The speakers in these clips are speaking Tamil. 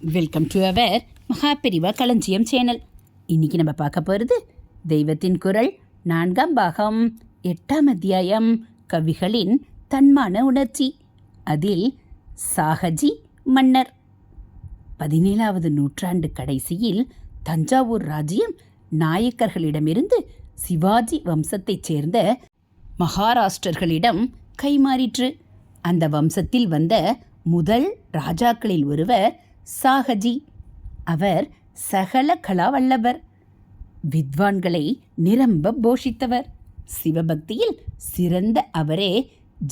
வெல்கம் டு அவர் மகாபெரிவா களஞ்சியம் சேனல். இன்னைக்கு நம்ம பார்க்க போகிறது தெய்வத்தின் குரல் நான்காம் பாகம் எட்டாம் அத்தியாயம் கவிகளின் தன்மான உணர்ச்சி. அதில் சாகஜி மன்னர். பதினேழாவது நூற்றாண்டு கடைசியில் தஞ்சாவூர் ராஜ்யம் நாயக்கர்களிடமிருந்து சிவாஜி வம்சத்தைச் சேர்ந்த மகாராஷ்டிரர்களிடம் கைமாறிற்று. அந்த வம்சத்தில் வந்த முதல் ராஜாக்களில் ஒருவர் சாகஜி. அவர் சகல கலா வல்லவர் வித்வான்களை நிரம்ப போஷித்தவர். சிவபக்தியில் சிறந்த அவரே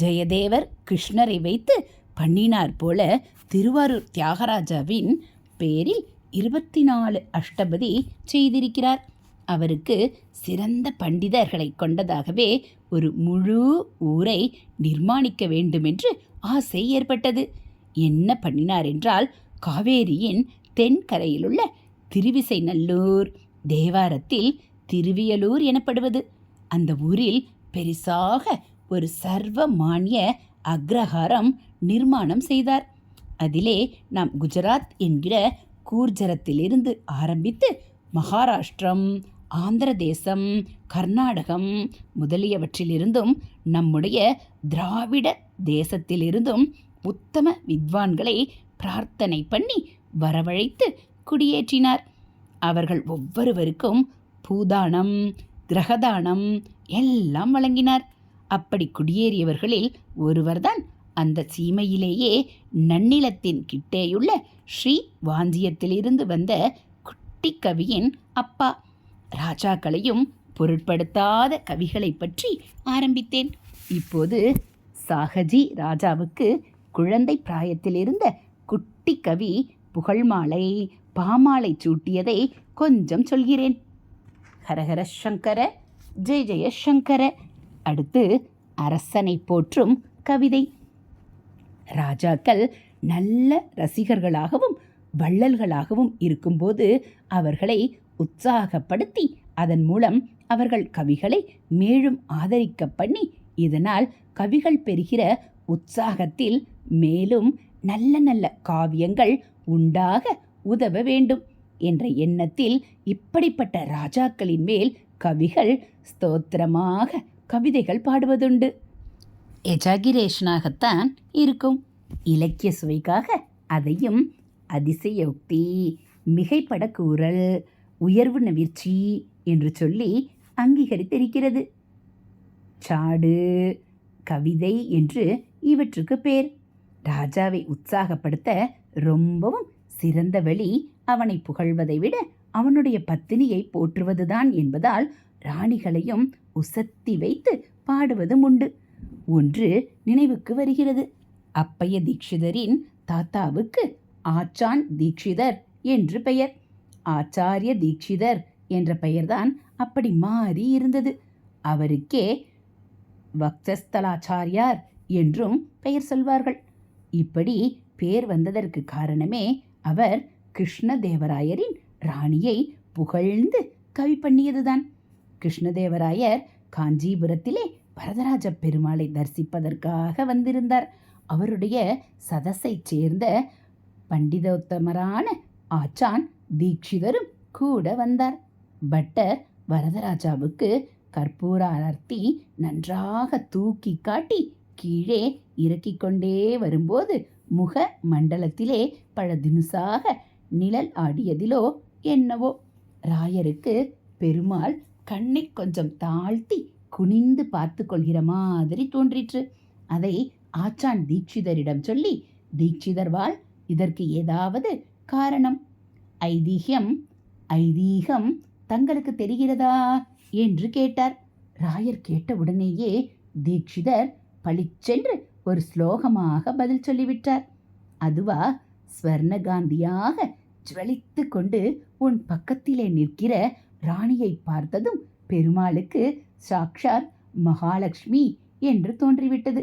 ஜெயதேவர் கிருஷ்ணரை வைத்து பண்ணினார் போல திருவாரூர் தியாகராஜாவின் பேரில் இருபத்தி நாலு அஷ்டபதி செய்திருக்கிறார். அவருக்கு சிறந்த பண்டிதர்களை கொண்டதாகவே ஒரு முழு ஊரை நிர்மாணிக்க வேண்டுமென்று ஆசை ஏற்பட்டது. என்ன பண்ணினார் என்றால் காவேரியின் தென்கரையிலுள்ள திருவிசைநல்லூர் தேவாரத்தில் திருவியலூர் எனப்படுவது. அந்த ஊரில் பெரிசாக ஒரு சர்வ மானிய அக்ரஹாரம் நிர்மாணம் செய்தார். அதிலே நாம் குஜராத் என்கிற கூர்ஜரத்திலிருந்து ஆரம்பித்து மகாராஷ்டிரம் ஆந்திர தேசம் கர்நாடகம் முதலியவற்றிலிருந்தும் நம்முடைய திராவிட தேசத்திலிருந்தும் உத்தம வித்வான்களை பிரார்த்தனை பண்ணி வரவழைத்து குடியேற்றினார். அவர்கள் ஒவ்வொருவருக்கும் பூதானம் கிரகதானம் எல்லாம் வழங்கினார். அப்படி குடியேறியவர்களில் ஒருவர்தான் அந்த சீமையிலேயே நன்னிலத்தின் கிட்டேயுள்ள ஸ்ரீ வாஞ்சியத்திலிருந்து வந்த குட்டி கவியின் அப்பா. ராஜாக்களையும் பொருட்படுத்தாத கவிகளை பற்றி ஆரம்பித்தேன். இப்போது சாகஜி ராஜாவுக்கு குழந்தை பிராயத்தில் இருந்த குட்டி கவி புகழ்மாலை பாமாலை சூட்டியதை கொஞ்சம் சொல்கிறேன். ஹரஹர சங்கர ஜெய ஜெய சங்கர. அடுத்து அரசனை போற்றும் கவிதை. ராஜாக்கள் நல்ல ரசிகர்களாகவும் வள்ளல்களாகவும் இருக்கும்போது அவர்களை உற்சாகப்படுத்தி அதன் மூலம் அவர்கள் கவிகளை மேலும் ஆதரிக்க பண்ணி இதனால் கவிகள் பெறுகிற உற்சாகத்தில் மேலும் நல்ல நல்ல காவியங்கள் உண்டாக உதவ வேண்டும் என்ற எண்ணத்தில் இப்படிப்பட்ட ராஜாக்களின் மேல் கவிகள் ஸ்தோத்திரமாக கவிதைகள் பாடுவதுண்டு. எஜாகிரேஷனாகத்தான் இருக்கும். இலக்கிய சுவைக்காக அதையும் அதிசயோக்தி மிகைப்பட கூறல் உயர்வு நவிர்ச்சி என்று சொல்லி அங்கீகரித்திருக்கிறது. சாடு கவிதை என்று இவற்றுக்கு பேர். ராஜாவை உற்சாகப்படுத்த ரொம்பவும் சிறந்த வழி அவனை புகழ்வதை விட அவனுடைய பத்தினியை போற்றுவதுதான் என்பதால் ராணிகளையும் உசத்தி வைத்து பாடுவதும் உண்டு. ஒன்று நினைவுக்கு வருகிறது. அப்பைய தீட்சிதரின் தாத்தாவுக்கு ஆச்சான் தீட்சிதர் என்று பெயர். ஆச்சாரிய தீட்சிதர் என்ற பெயர்தான் அப்படி மாறி இருந்தது. அவருக்கே வக்சஸ்தலாச்சாரியார் என்றும் பெயர் சொல்வார்கள். இப்படி பேர் வந்ததற்கு காரணமே அவர் கிருஷ்ணதேவராயரின் ராணியை புகழ்ந்து கவி பண்ணியதுதான். கிருஷ்ணதேவராயர் காஞ்சிபுரத்திலே வரதராஜ பெருமாளை தரிசிப்பதற்காக வந்திருந்தார். அவருடைய சதஸைச் சேர்ந்த பண்டிதோத்தமரான ஆச்சான் தீட்சிதரும் கூட வந்தார். பட்டர் வரதராஜாவுக்கு கற்பூர அரத்தி நன்றாக தூக்கி காட்டி கீழே இறக்கிக் கொண்டே வரும்போது முக மண்டலத்திலே பழதினுசாக நிழல் ஆடியதிலோ என்னவோ. ராயருக்கு பெருமாள் கண்ணை கொஞ்சம் தாழ்த்தி குனிந்து பார்த்து கொள்கிற மாதிரி தோன்றிற்று. அதை ஆச்சான் தீட்சிதரிடம் சொல்லி தீட்சிதர்வாள் இதற்கு ஏதாவது காரணம்? ஐதீகம் ஐதீகம் தங்களுக்கு தெரிகிறதா? என்று கேட்டார். ராயர் கேட்ட உடனேயே தீட்சிதர் பளிச்சென்று ஒரு ஸ்லோகமாக பதில் சொல்லிவிட்டார். அதுவா ஸ்வர்ணகாந்தியாக ஜுவலித்து கொண்டு உன் பக்கத்திலே நிற்கிற ராணியை பார்த்ததும் பெருமாளுக்கு சாக்ஷாத் மகாலட்சுமி என்று தோன்றிவிட்டது.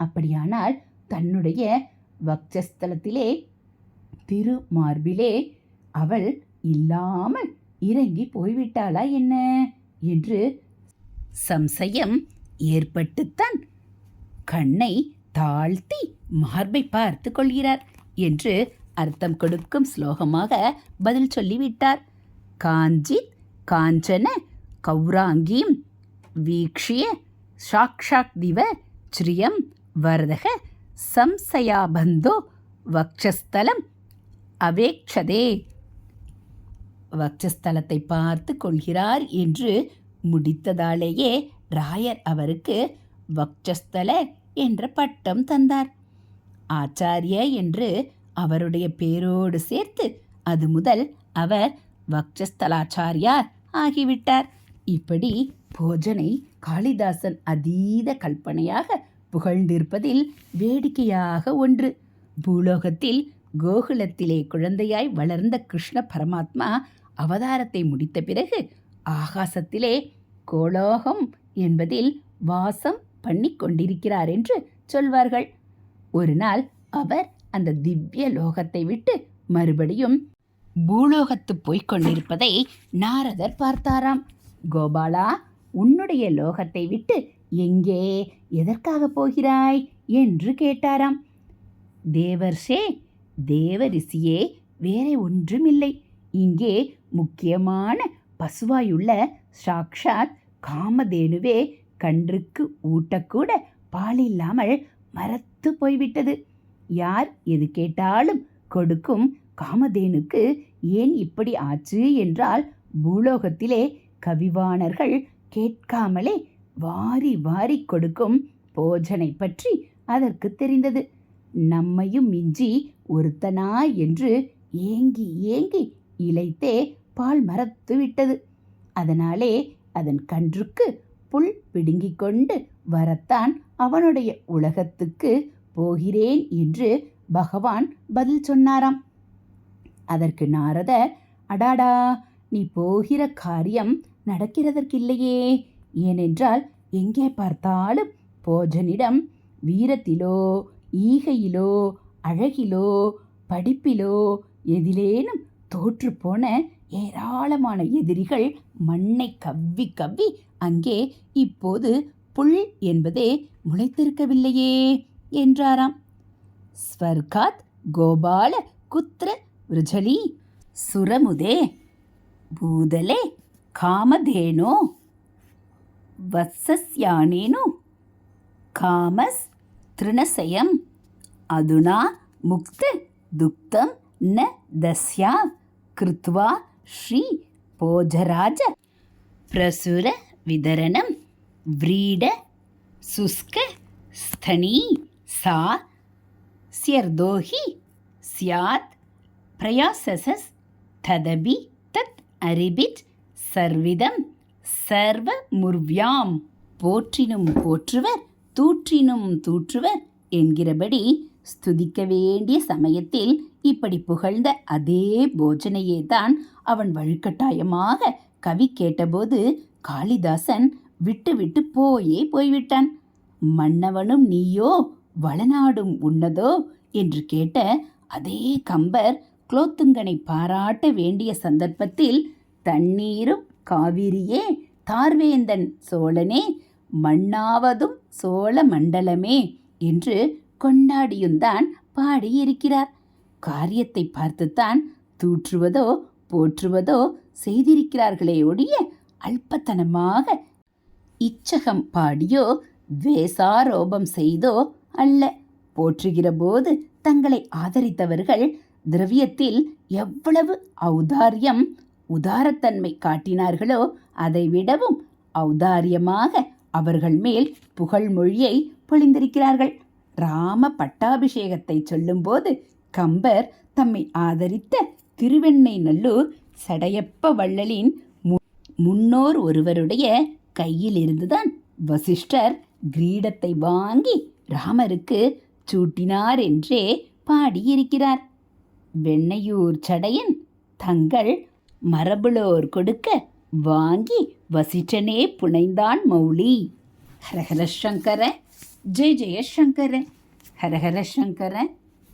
அப்படியானால் தன்னுடைய வக்ஷஸ்தலத்திலே திருமார்பிலே அவள் இல்லாமல் இறங்கி போய்விட்டாளா என்ன? என்று சம்சயம் ஏற்பட்டுத்தான் கண்ணை தாழ்த்தி மார்பை பார்த்து கொள்கிறார் என்று அர்த்தம் கொடுக்கும் ஸ்லோகமாக பதில் சொல்லிவிட்டார். காஞ்சித் காஞ்சன கௌராங்கீம் வீக்ஷிய சாக்ஷாக் திவ ஸ்ரீயம் வரதக சம்சயாபந்தோ வக்ஷஸ்தலம் அவேக்ஷதே. வக்ஷஸ்தலத்தை பார்த்து கொள்கிறார் என்று முடித்ததாலேயே ராயர் அவருக்கு வக்ஷஸ்தல என்ற பட்டம் தந்தார். ஆச்சாரிய என்று அவருடைய பேரோடு சேர்த்து அது முதல் அவர் வக்ஷஸ்தலாச்சாரியார் ஆகிவிட்டார். இப்படி போஜனை காளிதாசன் அதீத கல்பனையாக புகழ்ந்திருப்பதில் வேடிக்கையாக ஒன்று. பூலோகத்தில் கோகுலத்திலே குழந்தையாய் வளர்ந்த கிருஷ்ண பரமாத்மா அவதாரத்தை முடித்த பிறகு ஆகாசத்திலே கோலோகம் என்பதில் வாசம் பண்ணி கொண்டிருக்கிறார் என்று சொல்வார்கள். ஒரு நாள் அவர் அந்த திவ்ய லோகத்தை விட்டு மறுபடியும் பூலோகத்து போய்க் கொண்டிருப்பதை நாரதர் பார்த்தாராம். கோபாலா உன்னுடைய லோகத்தை விட்டு எங்கே எதற்காக போகிறாய் என்று கேட்டாராம். தேவர்ஷே தேவரிஷியே ஒன்றும் ஒன்றுமில்லை. இங்கே முக்கியமான பசுவாயுள்ள சாக்ஷாத் காமதேனுவே கன்றுக்கு ஊட்டக்கூட பாலில்லாமல் மரத்து போய்விட்டது. யார் எது கேட்டாலும் கொடுக்கும் காமதேனுக்கு ஏன் இப்படி ஆச்சு என்றால் பூலோகத்திலே கவிவாணர்கள் கேட்காமலே வாரி வாரி கொடுக்கும் போஜனை பற்றி அதற்கு தெரிந்தது. நம்மையும் மிஞ்சி ஒருத்தனா என்று ஏங்கி ஏங்கி இழைத்தே பால் மரத்து விட்டது. அதனாலே அதன் கன்றுக்கு புல் பிடுங்கிக் கொண்டு வரத்தான் அவனுடைய உலகத்துக்கு போகிறேன் என்று பகவான் பதில் சொன்னாராம். அதற்கு நாரதர் அடாடா நீ போகிற காரியம் நடக்கிறதற்கில்லையே. ஏனென்றால் எங்கே பார்த்தாலும் போஜனிடம் வீரத்திலோ ஈகையிலோ அழகிலோ படிப்பிலோ எதிலேனும் தோற்றுப்போன ஏராளமான எதிரிகள் மண்ணை கவ்வி கவ்வி அங்கே இப்போது புல் என்பதே முளைத்திருக்கவில்லையே என்றாராம். ஸ்வர்காத் கோபால குத்ர விருஜலி சுரமுதே பூதலே காமதேனோ வத்சஸ்யானேனு காமஸ் திருணசயம் அதுனா முக்த துக்தம் ந தஸ்யா கிருத்வா ஸ்ரீ போஜராஜ பிரசுர விதரணம் விரீட శుష్క ஸ்தனி சா சியர்தோஹி சியாத் பிரயாசசஸ் ததபி தத் அரிபிட் சர்விதம் சர்வ முர்வியாம். போற்றினும் போற்றுவர் தூற்றினும் தூற்றுவர் என்கிறபடி ஸ்துதிக்க வேண்டிய சமயத்தில் இப்படி புகழ்ந்த அதே போஜனையே தான் அவன் வழுக்கட்டாயமாக கவி கேட்டபோது காளிதாசன் விட்டு விட்டு போயே போய்விட்டான். மன்னவனும் நீயோ வளநாடும் உன்னதோ? என்று கேட்ட அதே கம்பர் குலோத்துங்கனை பாராட்ட வேண்டிய சந்தர்ப்பத்தில் தண்ணீரும் காவிரியே தார்வேந்தன் சோழனே மண்ணாவதும் சோழ மண்டலமே என்று கொண்டாடியும்தான் பாடியிருக்கிறார். காரியத்தை பார்த்துத்தான் தூற்றுவதோ போற்றுவதோ செய்திருக்கிறார்களே ஒழிய அல்பத்தனமாக இச்சகம் பாடியோ துவேசாரோபம் செய்தோ அல்ல. போற்றுகிற போது தங்களை ஆதரித்தவர்கள் திரவியத்தில் எவ்வளவு ஔதாரியம் உதாரத்தன்மை காட்டினார்களோ அதை விடவும் ஔதாரியமாக அவர்கள் மேல் புகழ்மொழியை பொழிந்திருக்கிறார்கள். ராம பட்டாபிஷேகத்தை சொல்லும்போது கம்பர் தம்மை ஆதரித்த திருவெண்ணை நல்லூர் சடையப்ப வள்ளலின் மு- முன்னோர் ஒருவருடைய கையில் இருந்துதான் வசிஷ்டர் கிரீடத்தை வாங்கி ராமருக்கு சூட்டினார் என்றே பாடியிருக்கிறார். வெண்ணையூர் சடையன் தங்கள் மரபுளோர் கொடுக்க வாங்கி வசிட்டனே புனைந்தான் மௌலி. ஹரஹர சங்கர ஜெய ஜெயசங்கர ஹரஹர சங்கர.